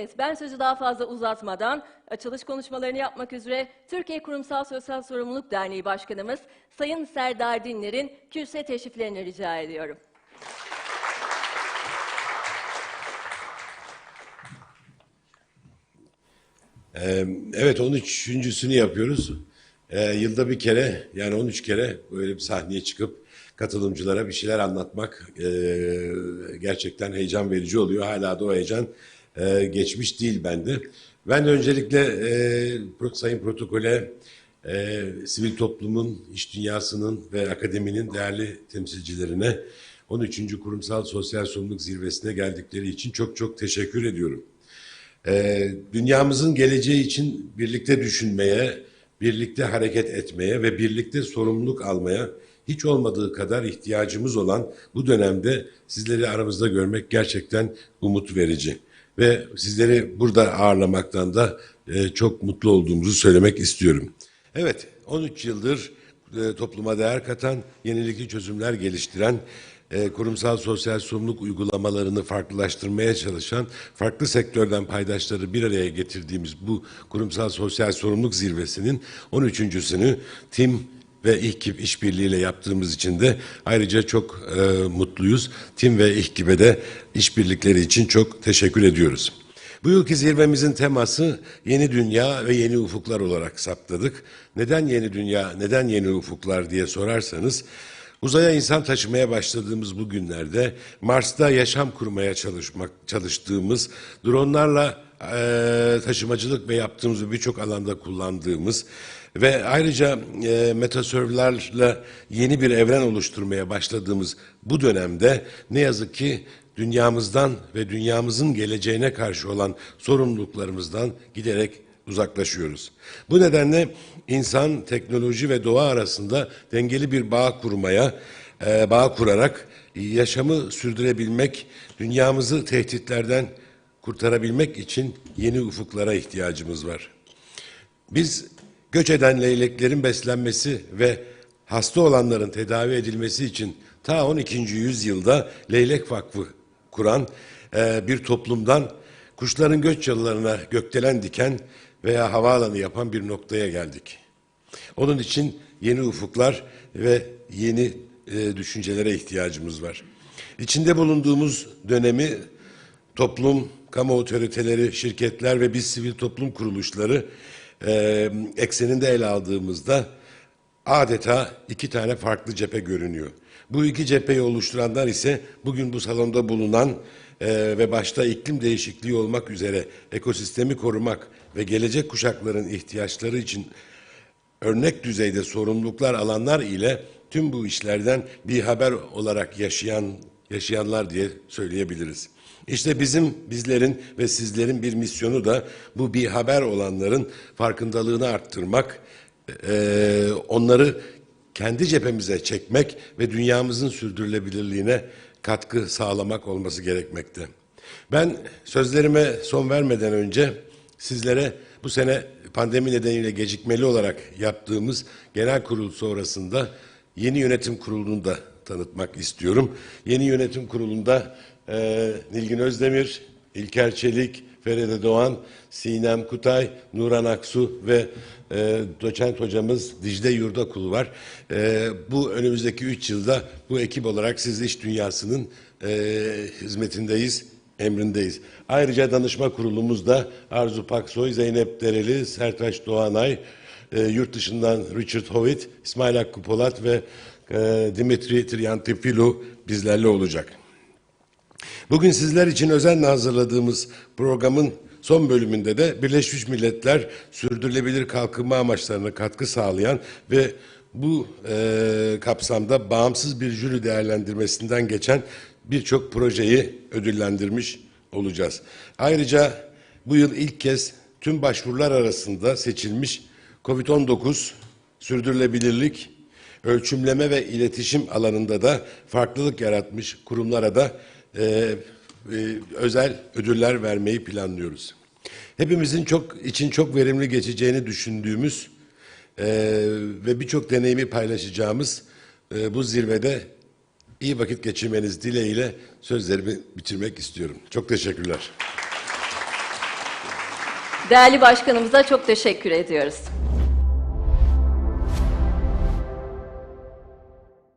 Evet, ben sözü daha fazla uzatmadan açılış konuşmalarını yapmak üzere Türkiye Kurumsal Sosyal Sorumluluk Derneği Başkanımız Sayın Serdar Dinler'in kürsüye teşriflerini rica ediyorum. Ee, Evet 13.sünü yapıyoruz. Ee, yılda bir kere yani 13 kere böyle bir sahneye çıkıp katılımcılara bir şeyler anlatmak e, gerçekten heyecan verici oluyor. Hala da o heyecan e, geçmiş değil bende. Ben de öncelikle e, Sayın Protokol'e e, sivil toplumun, iş dünyasının ve akademinin değerli temsilcilerine 13. Kurumsal Sosyal Sorumluluk Zirvesi'ne geldikleri için çok çok teşekkür ediyorum. Ee, dünyamızın geleceği için birlikte düşünmeye, birlikte hareket etmeye ve birlikte sorumluluk almaya hiç olmadığı kadar ihtiyacımız olan bu dönemde sizleri aramızda görmek gerçekten umut verici. Ve sizleri burada ağırlamaktan da e, çok mutlu olduğumuzu söylemek istiyorum. Evet, 13 yıldır e, topluma değer katan, yenilikçi çözümler geliştiren, e, kurumsal sosyal sorumluluk uygulamalarını farklılaştırmaya çalışan, farklı sektörden paydaşları bir araya getirdiğimiz bu kurumsal sosyal sorumluluk zirvesinin 13.sünü tim ve İHKİP işbirliğiyle yaptığımız için de ayrıca çok e, mutluyuz. Tim ve İHKİP'e de işbirlikleri için çok teşekkür ediyoruz. Bu yılki zirvemizin teması yeni dünya ve yeni ufuklar olarak saptadık. Neden yeni dünya, neden yeni ufuklar diye sorarsanız uzaya insan taşımaya başladığımız bu günlerde Mars'ta yaşam kurmaya çalışmak çalıştığımız dronlarla eee, taşımacılık ve yaptığımız birçok alanda kullandığımız ve ayrıca e, metaserverlerle yeni bir evren oluşturmaya başladığımız bu dönemde ne yazık ki dünyamızdan ve dünyamızın geleceğine karşı olan sorumluluklarımızdan giderek uzaklaşıyoruz. Bu nedenle insan, teknoloji ve doğa arasında dengeli bir bağ kurmaya, e, bağ kurarak yaşamı sürdürebilmek, dünyamızı tehditlerden kurtarabilmek için yeni ufuklara ihtiyacımız var. Biz göç eden leyleklerin beslenmesi ve hasta olanların tedavi edilmesi için ta 12. yüzyılda Leylek Vakfı kuran e, bir toplumdan kuşların göç yalılarına gökdelen diken veya havaalanı yapan bir noktaya geldik. Onun için yeni ufuklar ve yeni e, düşüncelere ihtiyacımız var. İçinde bulunduğumuz dönemi toplum, kamu otoriteleri, şirketler ve biz sivil toplum kuruluşları e, ekseninde ele aldığımızda adeta iki tane farklı cephe görünüyor. Bu iki cepheyi oluşturanlar ise bugün bu salonda bulunan e, ve başta iklim değişikliği olmak üzere ekosistemi korumak ve gelecek kuşakların ihtiyaçları için örnek düzeyde sorumluluklar alanlar ile tüm bu işlerden bir haber olarak yaşayan yaşayanlar diye söyleyebiliriz. İşte bizim, bizlerin ve sizlerin bir misyonu da bu bir haber olanların farkındalığını arttırmak, eee, onları kendi cephemize çekmek ve dünyamızın sürdürülebilirliğine katkı sağlamak olması gerekmekte. Ben sözlerime son vermeden önce sizlere bu sene pandemi nedeniyle gecikmeli olarak yaptığımız genel kurul sonrasında yeni yönetim kurulunu da tanıtmak istiyorum. Yeni yönetim kurulunda e, Nilgün Özdemir, İlker Çelik, Feride Doğan, Sinem Kutay, Nuran Aksu ve e, doçent hocamız Dicle Yurdakul var. E, bu önümüzdeki üç yılda bu ekip olarak siz iş dünyasının e, hizmetindeyiz emrindeyiz. Ayrıca danışma kurulumuzda Arzu Paksoy, Zeynep Dereli, Sertaç Doğanay, e, yurt dışından Richard Howitt, İsmail Hakkı Polat ve e, Dimitri Triantafilou bizlerle olacak. Bugün sizler için özenle hazırladığımız programın son bölümünde de Birleşmiş Milletler sürdürülebilir kalkınma amaçlarına katkı sağlayan ve bu e, kapsamda bağımsız bir jüri değerlendirmesinden geçen birçok projeyi ödüllendirmiş olacağız. Ayrıca bu yıl ilk kez tüm başvurular arasında seçilmiş COVID-19 sürdürülebilirlik, ölçümleme ve iletişim alanında da farklılık yaratmış kurumlara da e, e, özel ödüller vermeyi planlıyoruz. Hepimizin çok için çok verimli geçeceğini düşündüğümüz e, ve birçok deneyimi paylaşacağımız e, bu zirvede iyi vakit geçirmeniz dileğiyle sözlerimi bitirmek istiyorum. Çok teşekkürler. Değerli başkanımıza çok teşekkür ediyoruz.